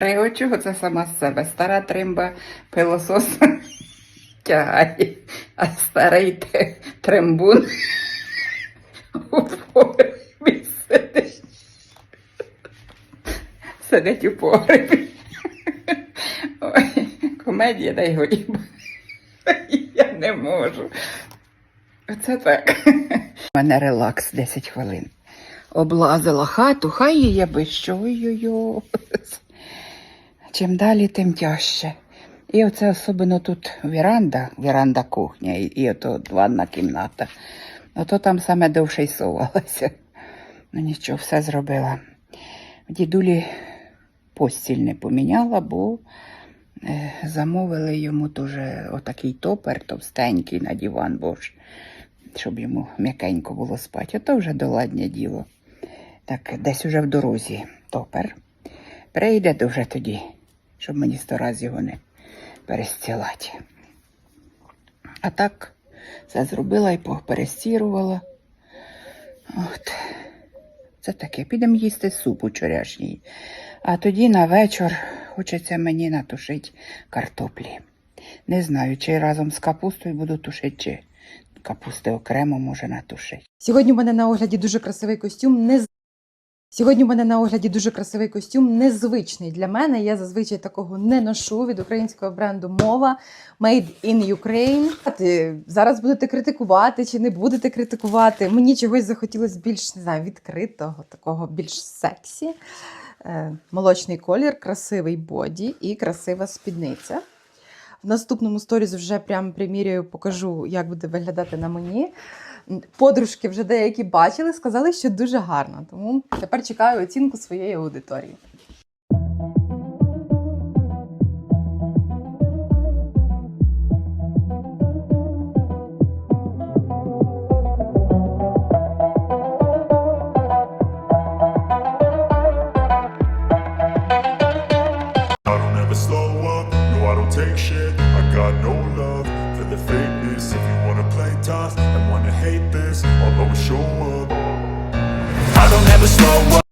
Я чого це сама з себе? Стара тримба пилосос тягає, а старий трембун у погребі сидить. Сидить у погребі. Ой, комедія дай годі. Я не можу. Оце так. У мене релакс 10 хвилин. Облазила хату, хай її аби що. Чим далі, тим тяжче. І оце особливо тут віранда, віранда кухня, і, і ото ванна кімната. Ото там саме довше й совалася. Ну нічого, все зробила. В дідулі постіль не поміняла, бо е, замовили йому теж отакий топер товстенький на диван, бо ж, щоб йому м'якенько було спати. Ото вже доладнє діло. Так, десь уже в дорозі топер. Прийде дуже тоді, щоб мені сто раз його не перестілати. А так все зробила і поперестірувала. От. Це таке. Підемо їсти суп учорашній. А тоді на вечір хочеться мені натушити картоплі. Не знаю, чи разом з капустою буду тушити, чи капусти окремо може натушити. Сьогодні у мене на огляді дуже красивий костюм. Не... Сьогодні у мене на огляді дуже красивий костюм, незвичний для мене. Я зазвичай такого не ношу від українського бренду Мова Made in Ukraine. Ти Зараз будете критикувати чи не будете критикувати. Мені чогось захотілося більш не знаю, відкритого, такого більш сексі. Е, Молочний колір, красивий боді і красива спідниця. Наступному сторіз вже прям приміряю, покажу, як буде виглядати на мені. Подружки вже деякі бачили, сказали, що дуже гарно. Тому тепер чекаю оцінку своєї аудиторії. slow.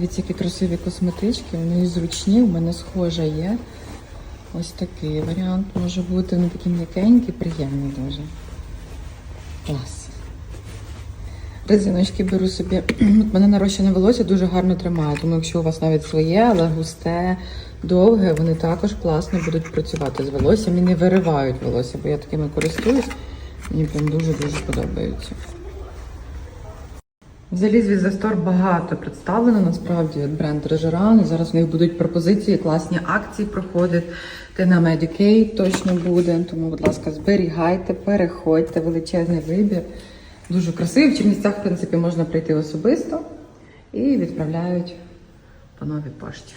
Дивіться, які красиві косметички, вони зручні, у мене схожа є. Ось такий варіант може бути. Вони такі м'якенькі, приємні дуже. Клас. Резиночки беру собі. От мене нарощене волосся дуже гарно тримає, тому якщо у вас навіть своє, але густе, довге, вони також класно будуть працювати з волоссям і не виривають волосся, бо я такими користуюсь. Мені прям дуже-дуже подобаються. В Заліз Застор багато представлено насправді от бренд Режеран. Зараз в них будуть пропозиції, класні акції проходять. Ти на Medicate точно буде. Тому, будь ласка, зберігайте, переходьте, величезний вибір. Дуже красивий. В Чернівцях, в принципі, можна прийти особисто і відправляють по новій пошті.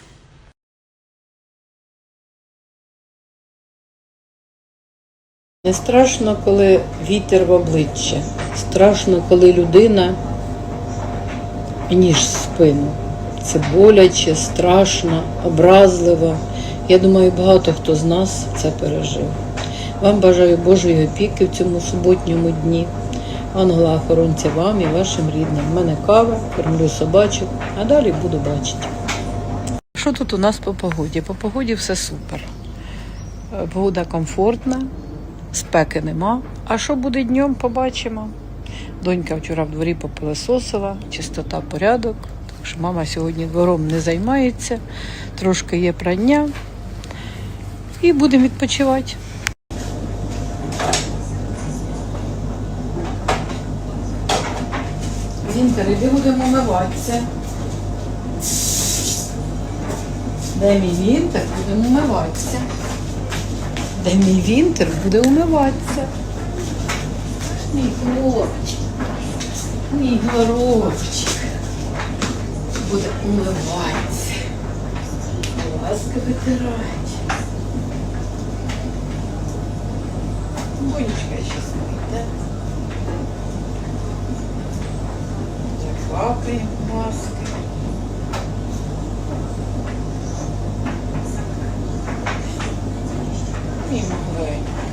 Не страшно, коли вітер в обличчя. Страшно, коли людина ніж спину. Це боляче, страшно, образливо. Я думаю, багато хто з нас це пережив. Вам бажаю Божої опіки в цьому суботньому дні. Ангела охоронця вам і вашим рідним. У мене кава, кормлю собачок, а далі буду бачити. Що тут у нас по погоді? По погоді все супер. Погода комфортна, спеки нема. А що буде днем, побачимо. Донька вчора в дворі попилососила, чистота, порядок. Так що мама сьогодні двором не займається, трошки є прання. І будемо відпочивати. Вінтер, іди будемо миватися. Де мій вінтер, будемо умиватися. Де мій вінтер буде умиватися. Мій хлопчик, мій горобчик буде умиватися. Ласка витирати. Бонечка щас вийде. Закапаємо маски. І маленька.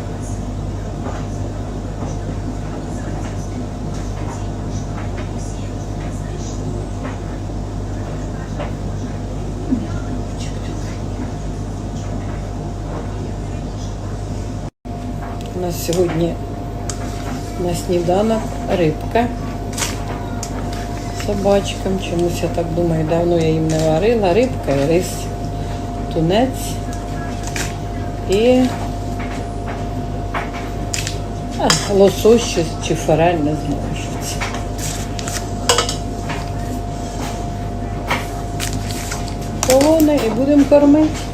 У нас сьогодні на сніданок рибка собачкам. Чомусь я так думаю, давно я їм не варила. Рибка і рис, тунець і а, лосось чи, форель, не знаю, що це. Полоне і будемо кормити.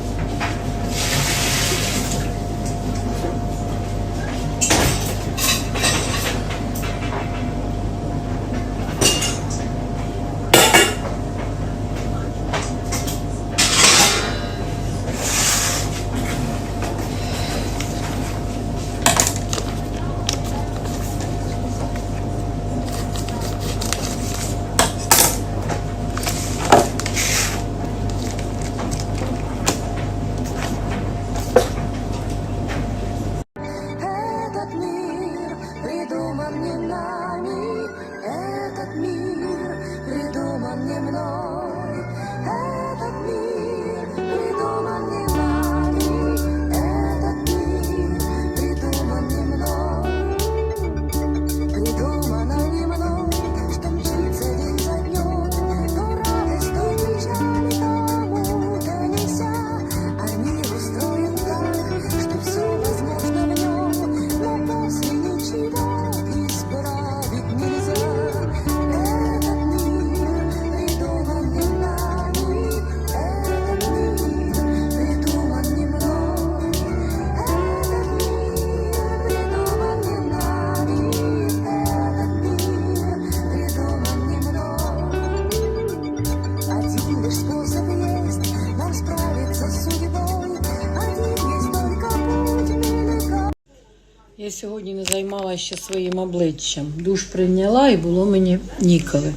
Сьогодні не займалася ще своїм обличчям. Душ прийняла і було мені ніколи.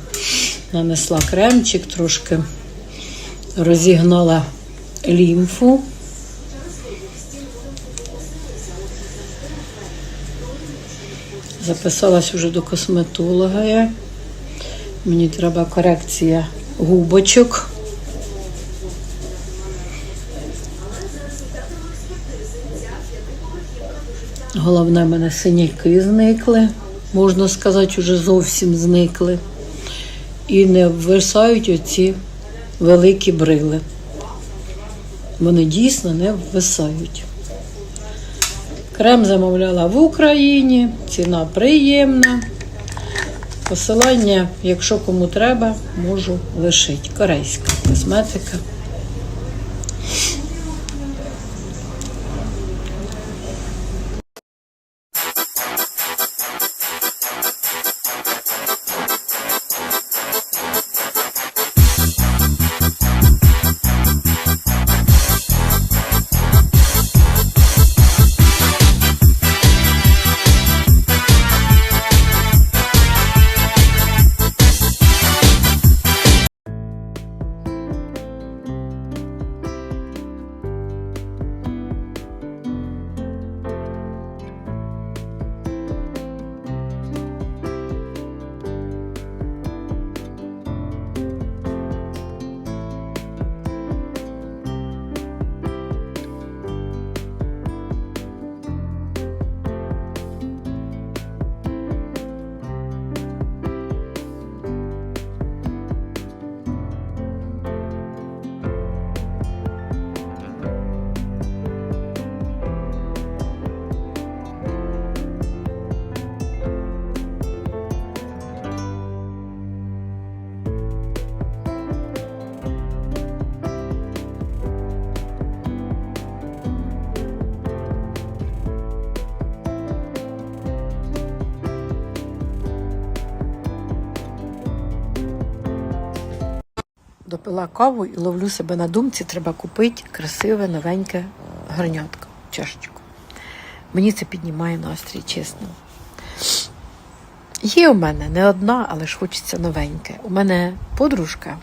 Нанесла кремчик, трошки розігнала лімфу. Записалась уже до косметолога. Мені треба корекція губочок. Головне, в мене синяки зникли, можна сказати, вже зовсім зникли. І не ввисають оці великі брили. Вони дійсно не ввисають. Крем замовляла в Україні, ціна приємна. Посилання, якщо кому треба, можу лишити. Корейська косметика. Допила каву і ловлю себе на думці, треба купити красиве новеньке горнятко, чашечку. Мені це піднімає настрій, чесно. Є у мене не одна, але ж хочеться новеньке. У мене подружка,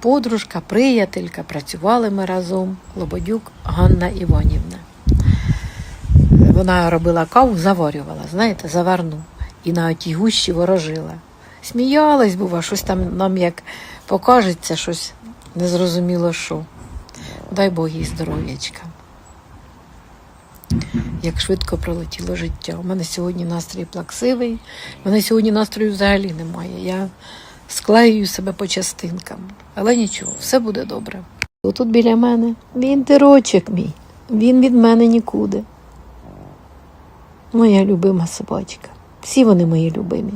подружка, приятелька, працювали ми разом, Лободюк Ганна Іванівна. Вона робила каву, заварювала, знаєте, заварну. І на отій гущі ворожила. Сміялась, бува, щось там нам як покажеться, щось незрозуміло що. Дай Бог їй здоров'ячка. Як швидко пролетіло життя. У мене сьогодні настрій плаксивий, у мене сьогодні настрою взагалі немає. Я склеюю себе по частинкам. Але нічого, все буде добре. Отут біля мене він тирочок мій, він від мене нікуди. Моя любима собачка. Всі вони мої любимі.